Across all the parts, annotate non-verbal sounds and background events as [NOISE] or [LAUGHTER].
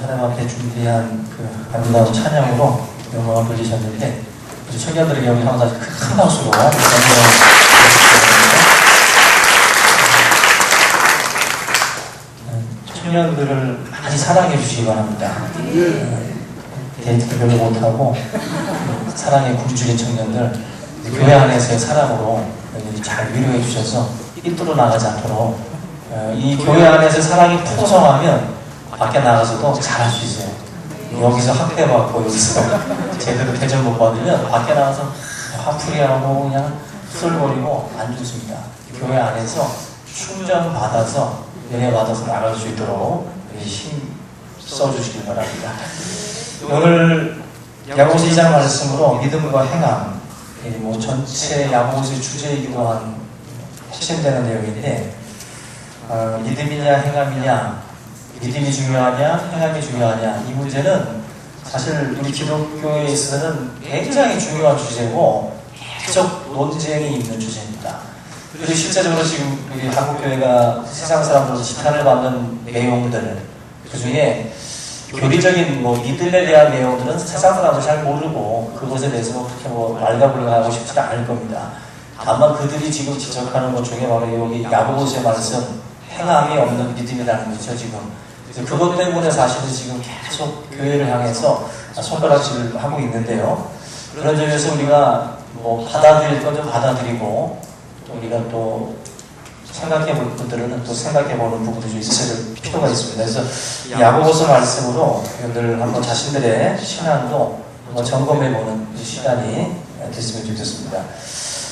하나님 앞에 준비한 그 아름다운 찬양으로 영광을 돌리셨는데 우리 청년들에게 여기 항상 큰, 큰 박수로. 청년들을 많이 사랑해 주시기 바랍니다. 데이트도 별로 못하고 사랑에 굶주린 청년들 교회 안에서의 사랑으로 잘 위로해 주셔서 삐뚤어 나가지 않도록 어, 이 교회 안에서 사랑이 풍성하면 밖에 나가서도 잘할 수 있어요. 여기서 학대받고 여기서 [LAUGHS] 제대로 대접 못 받으면 밖에 나가서 화풀이하고 그냥 술버리고 안 좋습니다. 교회 안에서 충전 받아서 은혜 받아서 나갈 수 있도록 힘 써주시길 바랍니다. 오늘 야고보서 2장 말씀으로 믿음과 행함, 이뭐 전체 야고보서의 주제이기도 한 핵심되는 내용인데 어, 믿음이냐 행함이냐 믿음이 중요하냐 행함이 중요하냐 이 문제는 사실 우리 기독교에 있어서는 굉장히 중요한 주제고 계속 논쟁이 있는 주제입니다. 그리고 실제적으로 지금 우리 한국교회가 세상 사람들로 지탄을 받는 내용들 그 중에 교리적인 뭐 믿음에 대한 내용들은 세상 사람들 잘 모르고 그것에 대해서 그렇게 뭐 말가불가하고 싶지 않을 겁니다. 다만 그들이 지금 지적하는 것 중에 바로 여기 야고보서의 말씀 행함이 없는 믿음이라는 거죠 지금. 그래서 그것 때문에 사실은 지금 계속 교회를 향해서 손가락질을 하고 있는데요. 그런 점에서 우리가 뭐 받아들일 건 좀 받아들이고 또 우리가 또 생각해 볼 분들은 또 생각해 보는 부분도 좀 있을 필요가 있습니다. 그래서 이 야고보서 말씀으로 여러분들 한번 자신들의 신앙도 한번 점검해 보는 시간이 됐으면 좋겠습니다.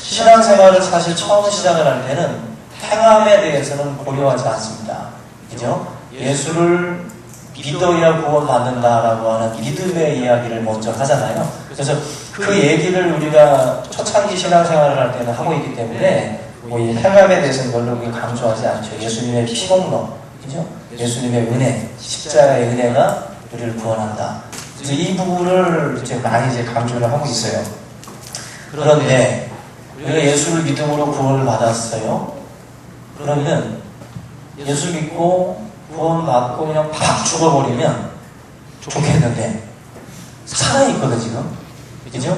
신앙생활을 사실 처음 시작을 할 때는 행함에 대해서는 고려하지 않습니다. 그죠? 예수를 믿어야 구원받는다라고 하는 믿음의 이야기를 먼저 하잖아요. 그래서 그 얘기를 우리가 초창기 신앙생활을 할 때는 하고 있기 때문에 뭐 이 행함에 대해서는 별로 강조하지 않죠. 예수님의 피공로, 그죠? 예수님의 은혜, 십자가의 은혜가 우리를 구원한다. 그래서 이 부분을 이제 많이 이제 강조를 하고 있어요. 그런데 우리가 예수를 믿음으로 구원을 받았어요. 그러면 예수 믿고 구원받고 그냥 팍 죽어버리면 좋겠는데 살아있거든 지금 그죠?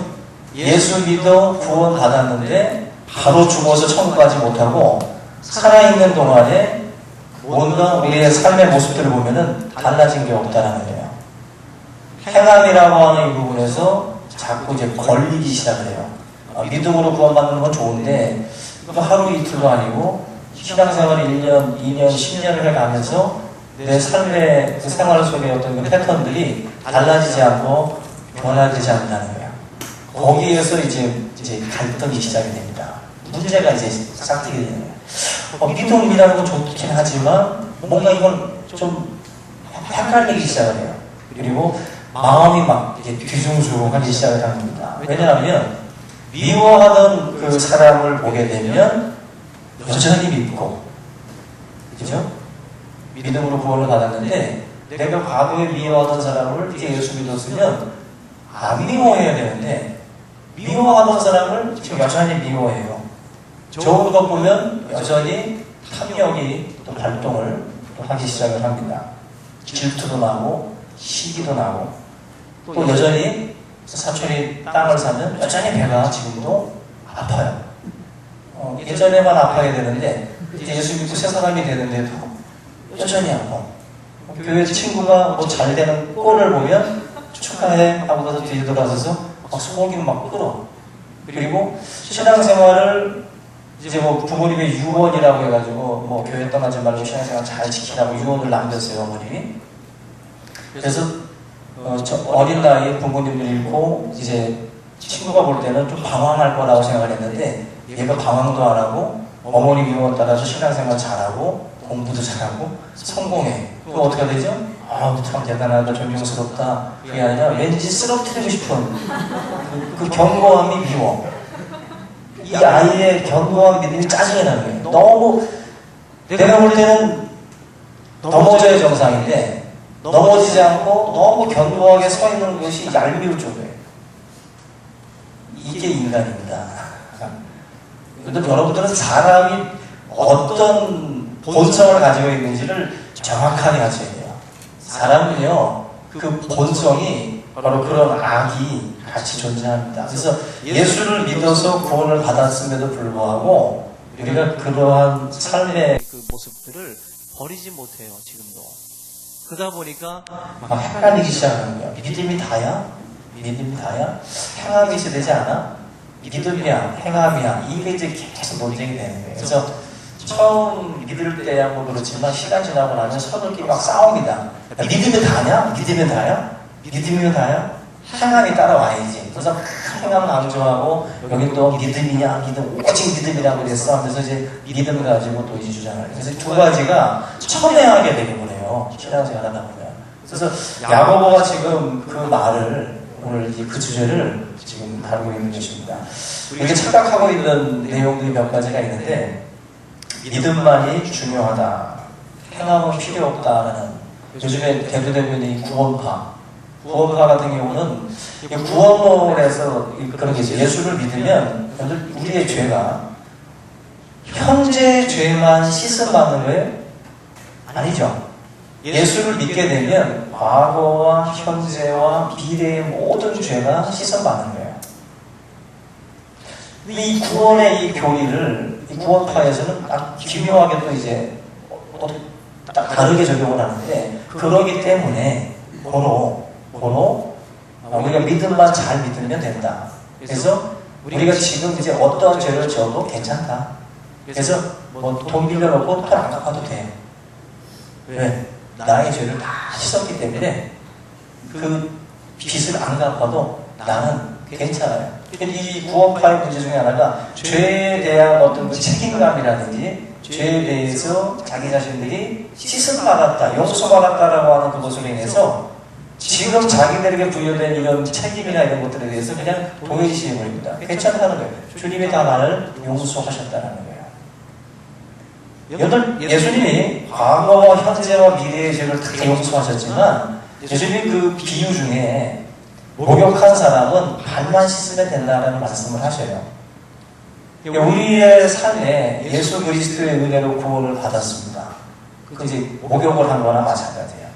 예수 믿어 구원 받았는데 바로 죽어서 천국 가지 못하고 살아있는 동안에 뭔가 우리의 삶의 모습들을 보면은 달라진 게 없다는 거예요. 행함이라고 하는 이 부분에서 자꾸 이제 걸리기 시작을 해요. 아, 믿음으로 구원받는 건 좋은데 또 하루 이틀도 아니고 신앙생활을 1년, 2년, 10년을 해가면서 내 삶의 그 생활 속의 어떤 그 패턴들이 달라지지 않고 변화되지 않는다는 거예요. 거기에서 이제, 이제 갈등이 시작이 됩니다. 문제가 이제 싹트게 되는 거예요. 어, 믿음이라는 건 좋긴 하지만 뭔가 이건 좀 헷갈리기 시작을 해요. 그리고 마음이 막 이제 뒤숭숭하기 시작을 합니다. 왜냐하면 미워하는 그 사람을 보게 되면 여전히 믿고 그죠? 믿음으로 구원을 받았는데 내가 과거에 미워하던 사람을 이제 예수 믿었으면 안 미워해야 되는데 미워하던 사람을 지금 여전히 미워해요. 좋은 것 보면 여전히 탐욕이 또 발동을 또 하기 시작을 합니다. 질투도 나고 시기도 나고 또 여전히 사촌이 땅을 사면 여전히 배가 지금도 아파요. 어, 예전에만 아파야 되는데 이제 예수 믿고 새 사람이 되는데도 여전히 아파. 교회 친구가 뭐 잘 되는 꼴을 보면 축하해 하고 가서 뒤에 돌아서서 막 속이 막 끓어. 그리고 신앙생활을 이제 뭐 부모님의 유언이라고 해가지고 뭐 교회 떠나지 말고 신앙생활 잘 지키라고 유언을 남겼어요 어머님이. 그래서 어, 저 어린 나이에 부모님을 잃고 이제 친구가 볼 때는 좀 방황할 거라고 생각을 했는데 얘가 방황도 안 하고 어머니 유언 따라서 신앙생활 잘하고 공부도 잘하고 성공해. 그럼 어떻게 되죠? 아우 참 대단하다 존경스럽다. 그게 아니라 왠지 쓰러뜨리고 싶은 그, 그 견고함이 미워. 이 아이의 견고한 믿음이 짜증이 나는 거예요. 너무 내가 볼 때는 넘어져야 정상인데 넘어지지 않고 너무 견고하게 서 있는 것이 얄미울 정도예요. 이게 인간입니다. 근데 여러분들은 사람이 어떤 본성을 가지고 있는지를 정확하게 아셔야 돼요. 사람은요, 그 본성이 바로 그런 악이 같이 존재합니다. 그래서 예수를 믿어서 구원을 받았음에도 불구하고 우리가 그러한 삶의 그 모습들을 버리지 못해요, 지금도. 그러다 보니까 막 헷갈리기 시작하는 거야. 믿음이 다야? 믿음이 다야? 행함이 되지 않아? 믿음이야, 행함이야. 이게 이제 계속 논쟁이 되는 거예요. 그래서 처음 믿을 때야 뭐 그렇지만 시간 지나고 나면 서로끼리 막 싸웁니다. 야, 믿음이 다냐? 믿음이 다야? 믿음이 다야? 행함이 따라와야지. 그래서 행함 강조하고 여기 또 믿음이냐? 믿음 오직 믿음이라고 그랬어. 그래서 이제 믿음을 가지고 또 이제 주장을. 그래서 두 가지가 첨예하게 되는 거예요. 신앙생활 하다 보면. 그래서 야고보가 지금 그 말을 오늘 그 주제를 지금 다루고 있는 것입니다. 이렇게 착각하고 있는 내용들이 몇 가지가 있는데 믿음만이 중요하다. 행함은 필요 없다라는 요즘에 대두대변이 구원파 구원파 같은 경우는 이 구원론에서 이 그런 게 있어요. 예수를 믿으면 우리의 죄가 현재 죄만 씻음받는 거 아니죠. 예수를 믿게 되면 과거와 현재와 미래의 모든 죄가 씻어받는 거예요. 이 구원의 이 교리를 이 구원파에서는 딱 기묘하게 또 이제 또딱 다르게 적용을 하는데 그러기 때문에 고로 고로 우리가 믿음만 잘 믿으면 된다. 그래서 우리가 지금 이제 어떤 죄를 지어도 괜찮다. 그래서 뭐 돈 빌려놓고 돈 안 갚아도 돼. 왜? 나의 죄를 다 씻었기 때문에 그 빚을 안 갚아도 나는 괜찮아요. 이 구원파의 문제 중에 하나가 죄에 대한 어떤 그 책임감이라든지 죄에 대해서 자기 자신들이 씻음 받았다, 용서 받았다라고 하는 그것으로 인해서 지금 자기들에게 부여된 이런 책임이나 이런 것들에 대해서 그냥 도외시해 버립니다. 괜찮다는 거예요. 주님이 다 나를 용서하셨다는 거예요. 여덟, 예수님이 과거와 현재와 미래의 죄를 다 용서하셨지만 예수님 그 비유 중에 목욕한 사람은 발만 씻으면 된다는 말씀을 하셔요. 우리의 삶에 예수 그리스도의 은혜로 구원을 받았습니다. 그 이제 목욕을 한 거나 마찬가지예요.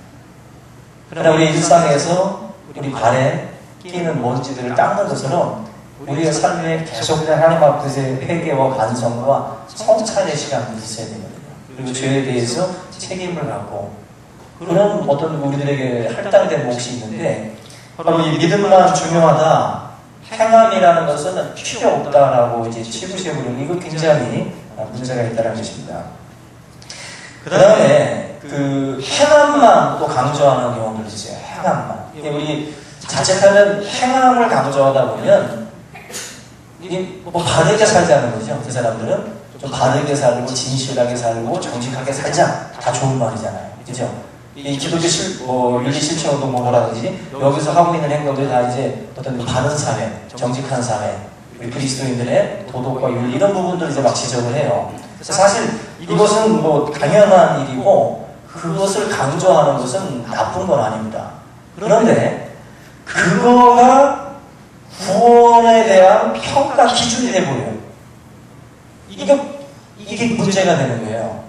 그러나 우리 일상에서 우리 발에 끼는 먼지들을 닦는 것처럼 우리의 삶에 계속된 하나님 앞에서의 회개와 반성과 성찰의 시간이 있어야 되거든요. 그리고 죄에 대해서 책임을 갖고 그런 어떤 우리들에게 할당된 몫이 있는데 바로 이 믿음만 중요하다. 행함이라는 것은 필요 없다라고 이제 치부시해버리는 이거 굉장히 문제가 있다는 것입니다. 그 다음에 그 행함만 또 강조하는 경우도 있어요. 행함만. 이게 우리 자책하는 행함을 강조하다 보면 뭐 바르게 살자는 거죠. 그 사람들은 좀 바르게 살고 진실하게 살고 정직하게 살자 다 좋은 말이잖아요. 그죠? 이 기독교 실, 뭐, 윤리 실천 운동 뭐 뭐라든지 여기서 하고 있는 행동들이 다 이제 어떤 바른 사회, 정직한 사회, 우리 그리스도인들의 도덕과 윤리 이런 부분들 이제 막 지적을 해요. 사실 이것은 뭐 당연한 일이고 그것을 강조하는 것은 나쁜 건 아닙니다. 그런데 그거가 구원에 대한 평가 기준이 돼버려요. 이게, 이게 문제가 되는 거예요.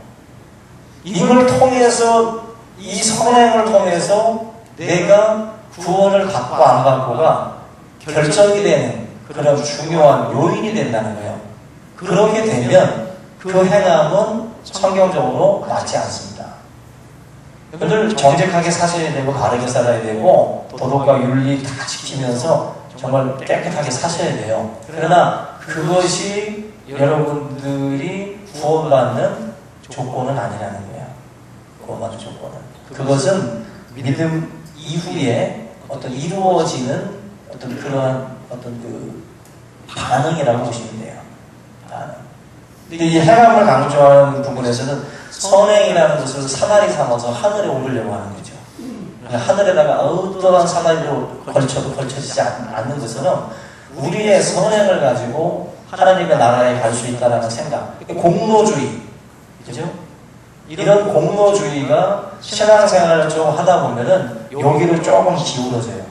이걸 통해서 이 선행을 통해서 내가 구원을 받고 안 받고가 결정이 되는 그런 중요한 요인이 된다는 거예요. 그렇게 되면 그 행함은 성경적으로 맞지 않습니다. 여러분들 정직하게 사셔야 되고 바르게 살아야 되고 도덕과 윤리 다 지키면서 정말 깨끗하게 사셔야 돼요. 그러나 그것이 여러분들이 구원받는 조건은 아니라는 거예요. 구원받는 조건은. 그것은 믿음 이후에 어떤 이루어지는 어떤 그러한 어떤 그 반응이라고 보시면 돼요. 반응. 근데 이 행함을 강조하는 부분에서는 선행이라는 것을 사다리 삼아서 하늘에 오르려고 하는 거죠. 하늘에다가 어떠한 사다리로 걸쳐도 걸쳐지지 않- 않는 것처럼 우리의 선행을 가지고 하나님의 나라에 갈 수 있다는 생각. 공로주의. 그죠? 이런 공로주의가 신앙생활을 좀 하다 보면은 여기로 조금 기울어져요.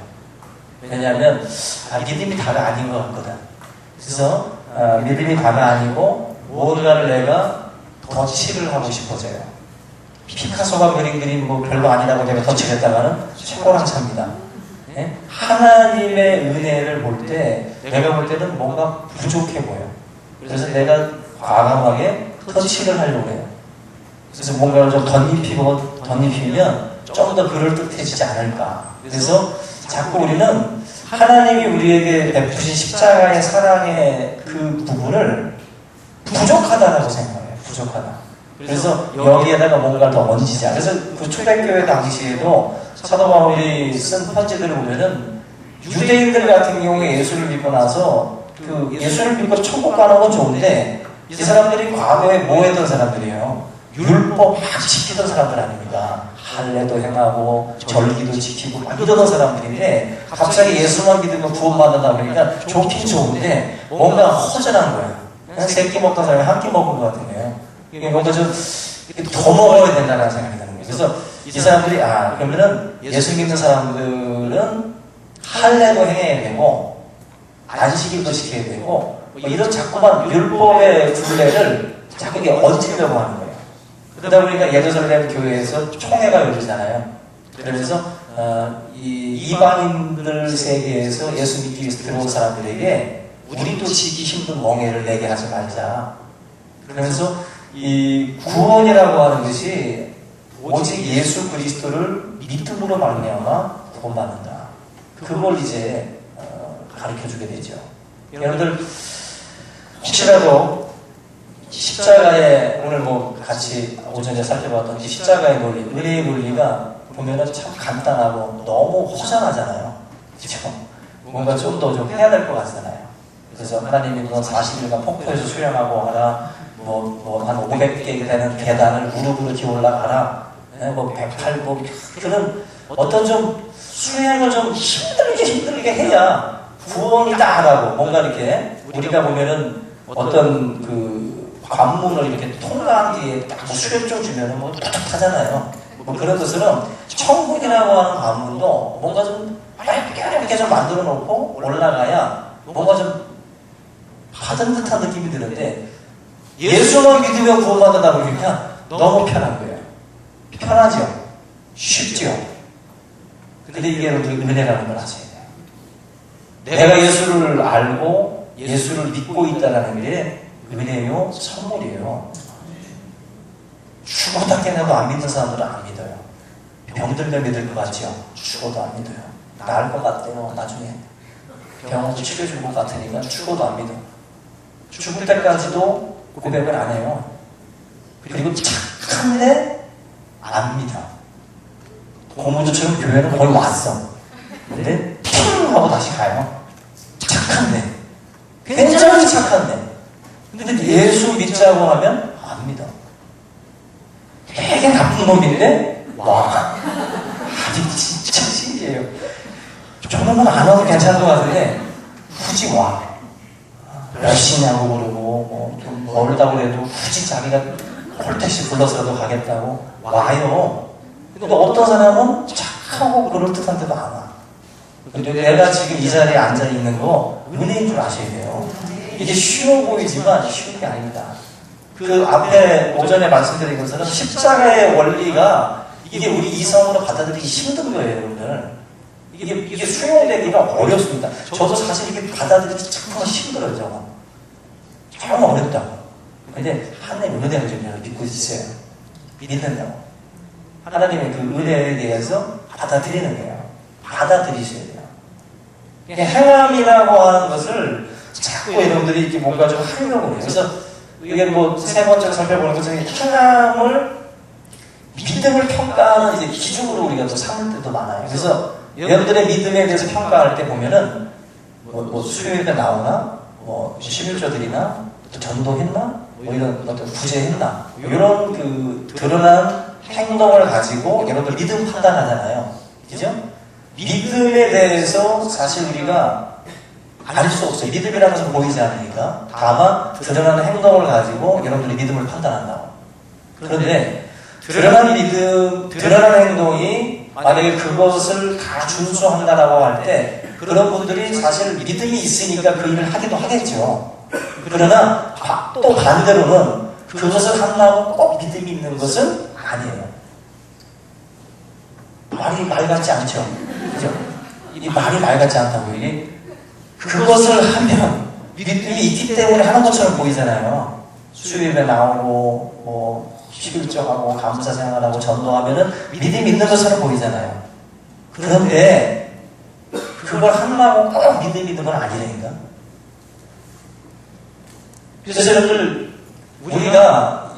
왜냐하면 아, 믿음이 다가 아닌 것 같거든. 그래서 아, 믿음이 다가 아니고 뭔가를 내가 덧칠을 하고 싶어져요. 피카소가 그린 그림 뭐 별거 아니라고 내가 덧칠했다가는 최고랑 찹니다. 예? 하나님의 은혜를 볼 때 내가 볼 때는 뭔가 부족해 보여. 그래서 내가 과감하게 터치를 하려고 해요. 그래서 뭔가를 좀 덧입히고 덧입히면 좀 더 그럴듯해지지 않을까. 그래서 자꾸 우리는 하나님이 우리에게 베푸신 십자가의 사랑의 그 부분을 부족하다라고 생각해요. 부족하다. 그래서 여기에다가 뭔가를 더 얹이자. 그래서 그 초대교회 당시에도 사도 바울이 쓴 편지들을 보면은 유대인들 같은 경우에 예수를 믿고 나서 그 예수를 믿고 천국 가는 건 좋은데 이 사람들이 과거에 뭐 했던 사람들이에요? 율법 막 지키던 사람들 아닙니까? 할례도 행하고 절기도 지키고 막 이러던 사람들인데 갑자기 예수만 믿으면 구원받는다 그러니까 좋긴 좋은데 뭔가 허전한 거예요. 그냥 세끼 먹던 사람이 한 끼 먹은 것 같은 거예요. 이게 뭔가 좀더 먹어야 된다는 생각이 드는 거예요. 그래서 이 사람들이 아 그러면은 예수 믿는 사람들은 할례도 해야 되고 안식일도 지켜야 되고 뭐 이런 자꾸만 율법의 굴레를 자꾸 이게 얹으려고 하는 거예요. 그러다 보니까 예루살렘 교회에서 총회가 열리잖아요. 그러면서 어, 이 이방인들 세계에서 예수 믿기 들어온 사람들에게 우리도 지기 힘든 멍해를 내게 하지 말자. 그러면서 이 구원이라고 하는 것이 오직 예수 그리스도를 믿음으로 말미암아 구원받는다. 그걸 이제 어, 가르쳐주게 되죠. 여러분들 혹시라도 십자가의 오늘 뭐 같이 오전에 살펴봤던 이 십자가의 논리, 은혜의 논리가 보면은 참 간단하고 너무 허전하잖아요. 그렇죠? 뭔가 좀더좀 해야 될 것 같잖아요. 그래서 하나님이 너 40일간 폭포에서 수련하고 하라, 뭐, 뭐, 한 500개 되는 계단을 무릎으로 기어 올라가라, 네, 뭐, 108, 뭐, 그런 어떤 좀 수행을 좀 힘들게 힘들게 해야 구원이다라고 뭔가 이렇게 우리가 보면은 어떤 그 관문을 이렇게 통과한 뒤에 딱 수련증 주면은 뭐 떳떳하잖아요. 뭐 그런 것처럼 천국이라고 하는 관문도 뭔가 좀 얇게 얇게 좀 만들어 놓고 올라가야 뭔가 좀 받은 듯한 느낌이 드는데 예수만 믿으면 구원받는다 보니까 너무 편한 거예요. 편하죠. 쉽죠. 근데 이게 여러분들 은혜라는 걸 돼요. 내가 예수를 알고 예수를 믿고 있다는 게 은혜요, 선물이에요. 죽어다 깨나도 안 믿는 사람들은 안 믿어요. 병들면 믿을 것 같죠? 죽어도 안 믿어요. 나을 것 같대요, 나중에. 병원도 치료줄 것 같으니까 죽어도 안 믿어. 죽을 때까지도 고백을 안 해요. 그리고 착한데 안 믿어. 고무줄처럼 교회는 거의 왔어. 근데 핑 하고 다시 가요. 착한데. 굉장히 착한데. 근데 예수 믿자고 하면 안 믿어. 되게 나쁜 놈인데 와. 아니 진짜 신기해요. 저놈은 안 와도 괜찮은 것 같은데 굳이 와. 열심히 하고 그러고 뭐좀 멀다고 해도 굳이 자기가 콜택시 불러서라도 가겠다고 와요. 근데 어떤 사람은 착하고 그럴듯한데도 안 와. 근데 내가 지금 이 자리에 앉아 있는 거 은혜인 줄 아셔야 돼요. 이게 쉬워 보이지만 쉬운 게 아닙니다. 그 앞에 오전에 말씀드린 것처럼 십자가의 원리가 이게 우리 이성으로 받아들이기 힘든 거예요, 여러분들. 이게, 이게 수용되기가 어렵습니다. 저도 사실 이게 받아들이기 정말 힘들어요, 저거. 정말 어렵다고. 근데 하나님 은혜를 좀 믿고 있어요. 믿는다고. 하나님의 그 은혜에 대해서 받아들이는 거예요. 받아들이셔야 돼요. 행함이라고 하는 것을 자꾸 여러분들이 이렇게 뭔가 좀 하려고 해요. 그래서 이게 뭐 세 번째로 살펴보는 것은 행함을 믿음을 평가하는 이제 기준으로 우리가 또 삼을 때도 많아요. 그래서 여러분들의 믿음에 대해서 평가할 때 보면은 뭐, 뭐 수요일에 나오나, 뭐 11조들이나, 또 전도했나, 뭐 이런 어떤 구제했나, 이런 그 드러난 행동을 가지고 여러분들 믿음 판단하잖아요. 그죠? 믿음에 대해서 사실 우리가 알 수 없어요. 믿음이라는 것은 보이지 않으니까. 다만 드러나는 행동을 가지고 여러분들이 믿음을 판단한다고. 그런데 드러난 믿음, 드러난 행동이 만약에 그것을 다 준수한다라고 할 때 그런 분들이 사실 믿음이 있으니까 그 일을 하기도 하겠죠. 그러나 또 반대로는 그것을 한다고 꼭 믿음이 있는 것은 아니에요. 말이 말 같지 않죠. 그죠? 이 말이 말 같지 않다고 이게 그것을 하면 믿음이 있기 때문에 하는 것처럼 보이잖아요. 수요일에 나오고 뭐 십일조하고 감사 생활하고 전도하면은 믿음이 있는 것처럼 보이잖아요. 그런데 그걸 한다고 꼭 믿음이 있는 건 아니라니까. 그래서 여러분들 우리가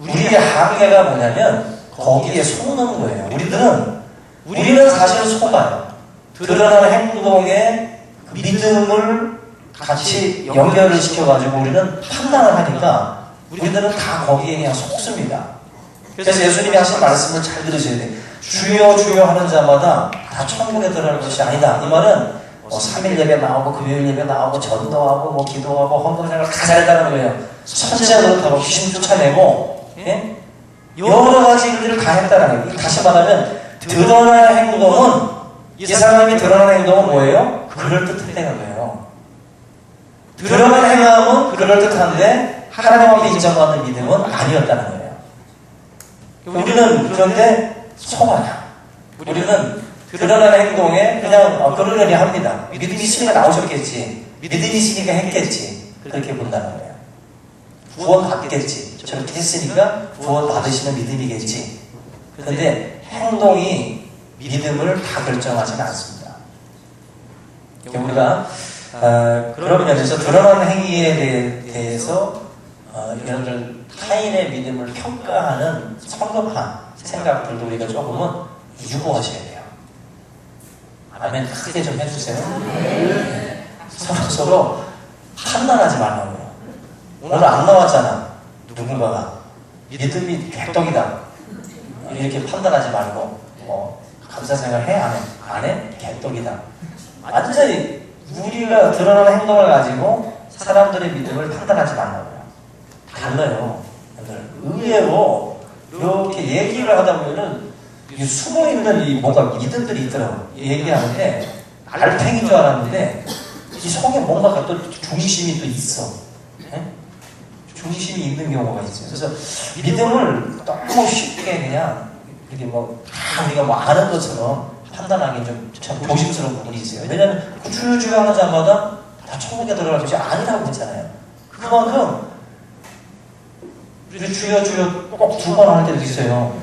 우리의 한계가 뭐냐면 거기에 속는 거예요. 우리들은 우리는 사실 속아요. 드러나는 행동에 그 믿음을 같이 연결을 시켜가지고 우리는 판단을 하니까 우리들은 다 거기에 그냥 속습니다. 그래서 예수님이 하신 말씀을 잘 들으셔야 돼요. 주여 주여 하는 자마다 다 천국에 들어갈 것이 아니다. 이 말은 뭐 3일 예배 나오고 금요일 예배 나오고 전도하고 뭐 기도하고 헌금생활 다 잘했다는 거예요. 선지자 노릇하고 귀신 쫓아내고 예? 여러 가지 일들을 다 했다는 거예요. 다시 말하면 드러나는 행동은 이 사람이 드러나는 행동은 뭐예요? 그럴듯했다는 거예요. 드러나는 행함은 그럴듯한데 하나님 앞에 인정받는 믿음은 아니었다는 거예요. 우리는 그런데 속아요. 우리는 드러나는 행동에 그냥 어, 그러려니 합니다. 믿음이 있으니까 나오셨겠지. 믿음이 있으니까 했겠지. 그렇게 본다는 거예요. 구원 받겠지. 저렇게 했으니까 구원 받으시는 믿음이겠지. 그런데 행동이 믿음을 다 결정하지는 않습니다. 우리가 어, 그런 면에서 드러나는 행위에 대해- 대해서 어, 여러분들 타인의 믿음을 평가하는 성급한 생각들도 우리가 조금은 유보하셔야 돼요. 아멘 크게 좀 해주세요. 네. 서로 서로 판단하지 말라고요. 오늘 안 나왔잖아. 누군가가 믿음이 개떡이다. 이렇게 판단하지 말고 뭐 감사 생활 해? 안 해? 안 해? 개떡이다. 완전히 우리가 드러나는 행동을 가지고 사람들의 믿음을 판단하지 말라고요. 달라요. 의외로 이렇게 얘기를 하다 보면은 이 숨어 있는 이 뭔가 믿음들이 있더라고요. 얘기하는데 알팽인 줄 알았는데 이 속에 뭔가 또 중심이 또 있어. 예? 중심이 있는 경우가 있어요. 그래서 믿음을 너무 쉽게 그냥 이게 뭐 다 우리가 뭐 아는 것처럼 판단하기 좀 참 조심스러운 부분이 있어요. 왜냐하면 주주주 하는 자마다 다 천국에 들어갈 것이 아니라고 했잖아요. 그만큼 우리 주여 주여 꼭 두번할 때도 있어요.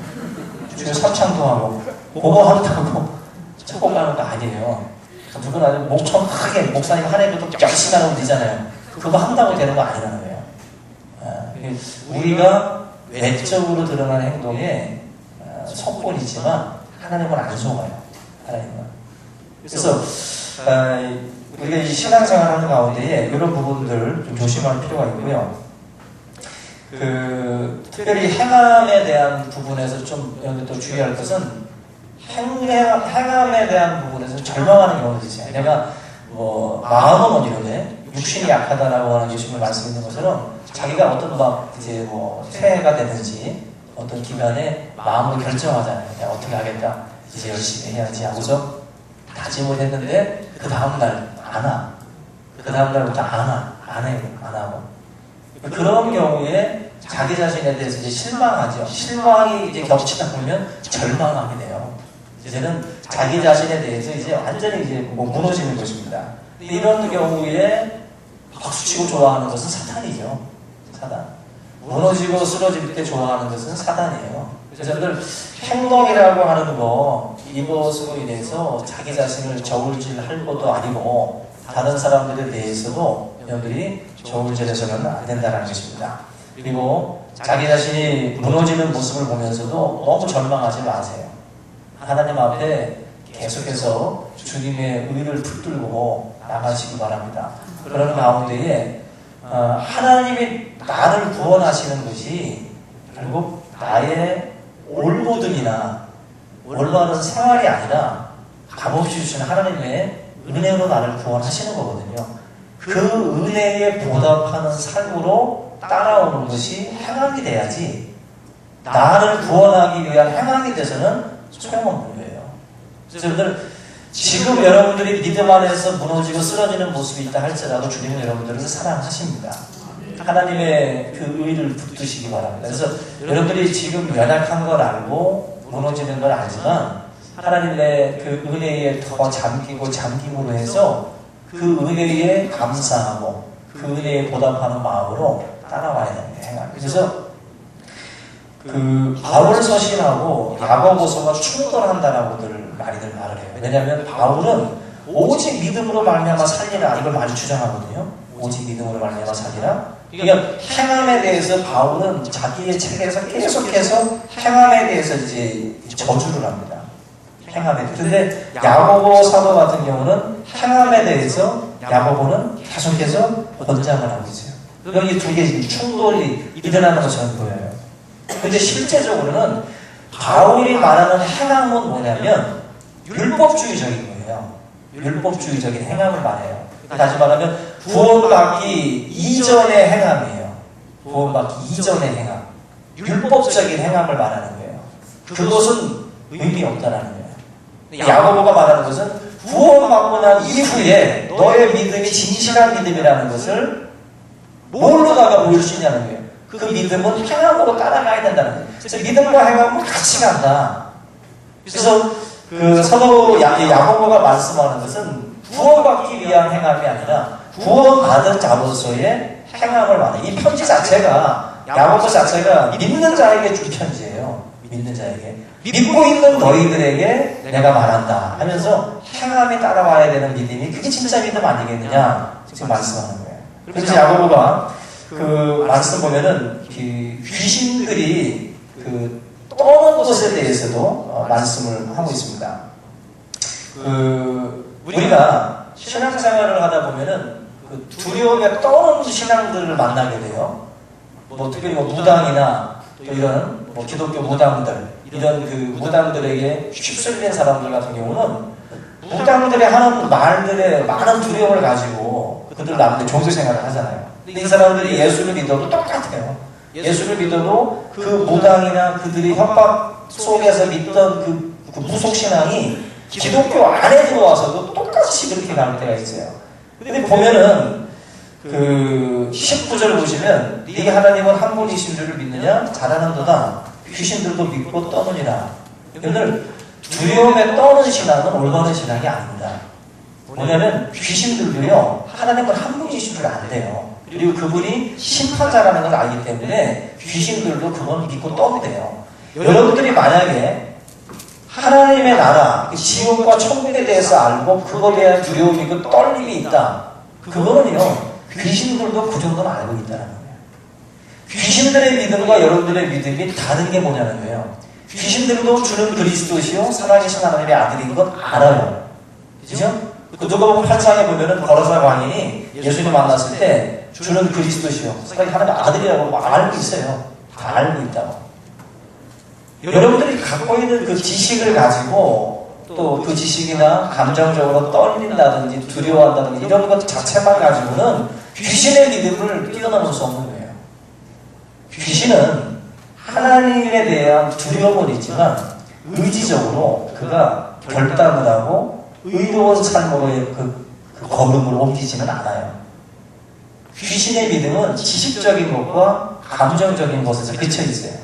주여 사창도 하고 그거 한다고 천국 가는 거 아니에요. 누구나 목청 크게 목사님 한 해도 열심히 하는 분이잖아요. 그거 한다고 되는 거 아니라는 거예요. 아, 우리가 외적으로 드러나는 행동에 아, 속곤 있지만 하나님은 안 속아요. 하나님은. 그래서 아, 우리가 이 신앙생활 하는 가운데에 이런 부분들 좀 조심할 필요가 있고요. 그 특별히 행함에 대한 부분에서 좀 여기 또 주의할 것은 행, 행함에 대한 부분에서 절망하는 경우도 있어요. 내가 뭐 마음은 어디로돼 육신이 약하다라고 하는 예수님의 말씀 있는 것처럼 자기가 어떤 막 이제 뭐 새해가 되든지 어떤 기간에 마음을 결정하잖아요. 어떻게 하겠다. 이제 열심히 해야지 하고서 다짐을 했는데 그 다음날 안 와. 그 다음날부터 안 와. 안 해요. 안 하고. 그런 경우에 자기 자신에 대해서 이제 실망하죠. 실망이 이제 겹치다 보면 절망하게 돼요. 이제는 자기 자신에 대해서 이제 완전히 이제 뭐 무너지는 것입니다. 이런 경우에 박수치고 좋아하는 것은 사탄이죠. 사탄. 무너지고 쓰러질 때 좋아하는 것은 사단이에요. 그래서 여러분들 행동이라고 하는 거 이것으로 인해서 자기 자신을 저울질할 것도 아니고 다른 사람들에 대해서도 여러분들이 저울질해서는 안 된다는 것입니다. 그리고 자기 자신이 무너지는 모습을 보면서도 너무 절망하지 마세요. 하나님 앞에 계속해서 주님의 의를 붙들고 나가시기 바랍니다. 그런 가운데에 어, 하나님이 나를 구원하시는 것이 결국 나의 올모든이나 올바른 생활이 아니라 값없이 주신 하나님의 은혜로 나를 구원하시는 거거든요. 그 은혜에 보답하는 삶으로 따라오는 것이 행함이 돼야지 나를 구원하기 위한 행함이 돼서는 소용없는 거예요. 그래서 여러분들 지금 여러분들이 믿음 안에서 무너지고 쓰러지는 모습이 있다 할지라도 주님은 여러분들을 사랑하십니다. 하나님의 그 의를 붙드시기 바랍니다. 그래서 여러분들이 지금 연약한 걸 알고 무너지는 걸 알지만 하나님의 그 은혜에 더 잠기고 잠김으로 해서 그 은혜에 감사하고 그 은혜에 보답하는 마음으로 따라와야 됩니다. 그래서 그 바울 서신하고 야고보서가 충돌한다라고들 많이들 말을 해요. 왜냐하면 바울은 오직 믿음으로 말미암아 살리라 이걸 많이 주장하거든요. 오직 믿음으로 말미암아 살리라. 그러니까 행함에 대해서 바울은 자기의 책에서 계속해서 행함에 대해서 이제 저주를 합니다. 행함에 대해서. 근데 야고보 사도 같은 경우는 행함에 대해서 야고보는 계속해서 권장을 하고 있어요. 여기 두 개 충돌이 일어나는 것처럼 보여요. 근데 실제적으로는 바울이 말하는 행함은 뭐냐면 율법주의적인 거예요. 율법주의적인 행함을 말해요. 다시 말하면 구원받기 이전의 행함이에요. 구원받기 이전의 행함. 율법적인 행함을 말하는 거예요. 그것은 의미 없다라는 거예요. 야고보가 말하는 것은 구원받고 난 이후에 너의 믿음이 진실한 믿음이라는 것을 뭘로다가 있냐는 거예요. 그 믿음은 행함으로 따라가야 된다는 거예요. 그래서 믿음과 행함은 같이 간다. 그래서 그 사도 야- 야고보가 말씀하는 것은 구원받기 위한 행함이 아니라 구원받은 자로서의 행함을 말해요. 이 편지 자체가 야고보 자체가 믿는 자에게 준 편지예요. 믿는 자에게 믿고 있는 너희들에게 내가 말한다 하면서 행함이 따라와야 되는 믿음이 그게 진짜 믿음 아니겠느냐 지금 말씀하는 거예요. 그래서 야고보가 그 말씀 보면은 그 귀신들이 그 떠는 것에 대해서도 어, 말씀을 하고 있습니다. 그 우리가 신앙생활을 하다 보면은 그 두려움에 떠는 신앙들을 만나게 돼요. 뭐 특별히 뭐 무당이나 또 이런 뭐 기독교 무당들 이런 그 무당들에게 휩쓸린 사람들 같은 경우는 무당들의 하는 말들에 많은 두려움을 가지고 그들 나름대로 종교 생활을 하잖아요. 근데 이 사람들이 예수를 믿어도 똑같아요. 예수를 믿어도 그 무당이나 그들이 협박 속에서 믿던 그, 그 무속신앙이 기독교 안에 들어와서도 똑같이 그렇게 갈 때가 있어요. 근데 보면은 그 19절 보시면 네 하나님은 한 분이신 줄을 믿느냐? 잘하는도다. 귀신들도 믿고 떠느니라. 오늘 두려움에 떠는 신앙은 올바른 신앙이 아닙니다. 뭐냐면 귀신들도요 하나님은 한 분이신 줄 안돼요. 그리고 그분이 심판자라는 걸 알기 때문에 귀신들도 그건 믿고 떠게 돼요. 여러분들이 만약에 하나님의 나라, 그 지옥과 천국에 대해서 알고 그거에 대한 두려움이 그 떨림이 있다. 그거는요 귀신들도 그 정도는 알고 있다는 거예요. 귀신들의 믿음과 여러분들의 믿음이 다른 게 뭐냐는 거예요. 귀신들도 주는 그리스도시요 살아계신 하나님의 아들인 건 알아요. 그죠? 그 누가 보면 환상에 보면은 거라사 왕이 예수님 만났을 때 주는 그리스도시요 살아계신 하나님의 아들이라고 알고 있어요. 다 알고 있다고. 여러분들이 갖고 있는 그 지식을 가지고 또 그 지식이나 감정적으로 떨린다든지 두려워한다든지 이런 것 자체만 가지고는 귀신의 믿음을 뛰어넘을 수 없는 거예요. 귀신은 하나님에 대한 두려움은 있지만 의지적으로 그가 결단을 하고 의로운 삶으로의 그, 그 걸음을 옮기지는 않아요. 귀신의 믿음은 지식적인 것과 감정적인 것에서 그쳐 있어요.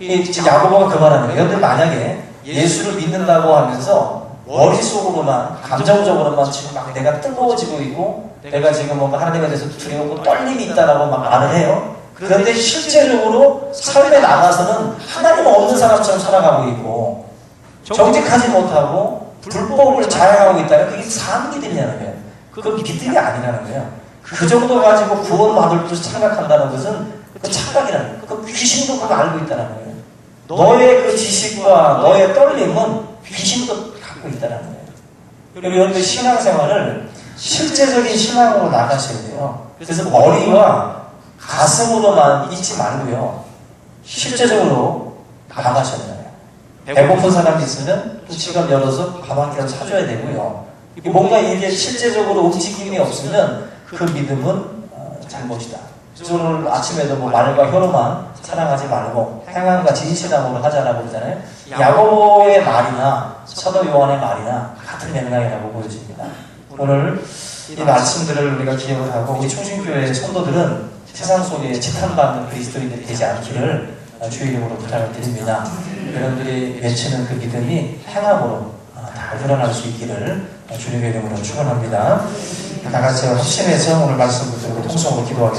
야고보가 그 말하는 거예요. 여러분들 만약에 예수를 믿는다고 하면서 머릿속으로만 감정적으로만 지금 막 내가 뜨거워지고 있고 내가 지금 뭔가 하나님에 대해서 두려우고 떨림이 있다라고 막 말을 해요. 그런데 실제적으로 삶에 나가서는 하나님 없는 사람처럼 살아가고 있고 정직하지 못하고 불법을 자행하고 있다면 그게 상 믿음이라는 거예요. 그건 믿음이 아니라는 거예요. 그 정도 가지고 구원받을 것을 생각한다는 것은 그 착각이라는 거예요. 그 귀신도 그걸 알고 있다는 거예요. 너의 그 지식과 너의 떨림은 귀신도 갖고 있다는 거예요. 그리고 여러분들 신앙생활을 실제적인 신앙으로 나가셔야 돼요. 그래서 머리와 가슴으로만 잊지 말고요. 실제적으로 나가셔야 돼요. 배고픈 사람이 있으면 또 지갑 열어서 밥 한 끼를 사줘야 되고요. 뭔가 이게 실제적으로 움직임이 없으면 그 믿음은 어, 잘못이다. 오늘 아침에도 뭐 말과 혀로만 사랑하지 말고 행함과 진실함으로 하자라고 그러잖아요. 야고보의 말이나 사도 요한의 말이나 같은 맥락이라고 보여집니다. 오늘 이 말씀들을 우리가 기억을 하고 우리 충신교회 성도들은 세상 속에 지탄받는 그리스도인들이 되지 않기를 어, 주의 이름으로 부탁을 드립니다. 여러분들이 외치는 그 믿음이 행함으로 어, 다 드러날 수 있기를 주님의 이름으로 축원합니다. 다 같이 합심해서 오늘 말씀 붙들고 통성으로 기도하겠습니다.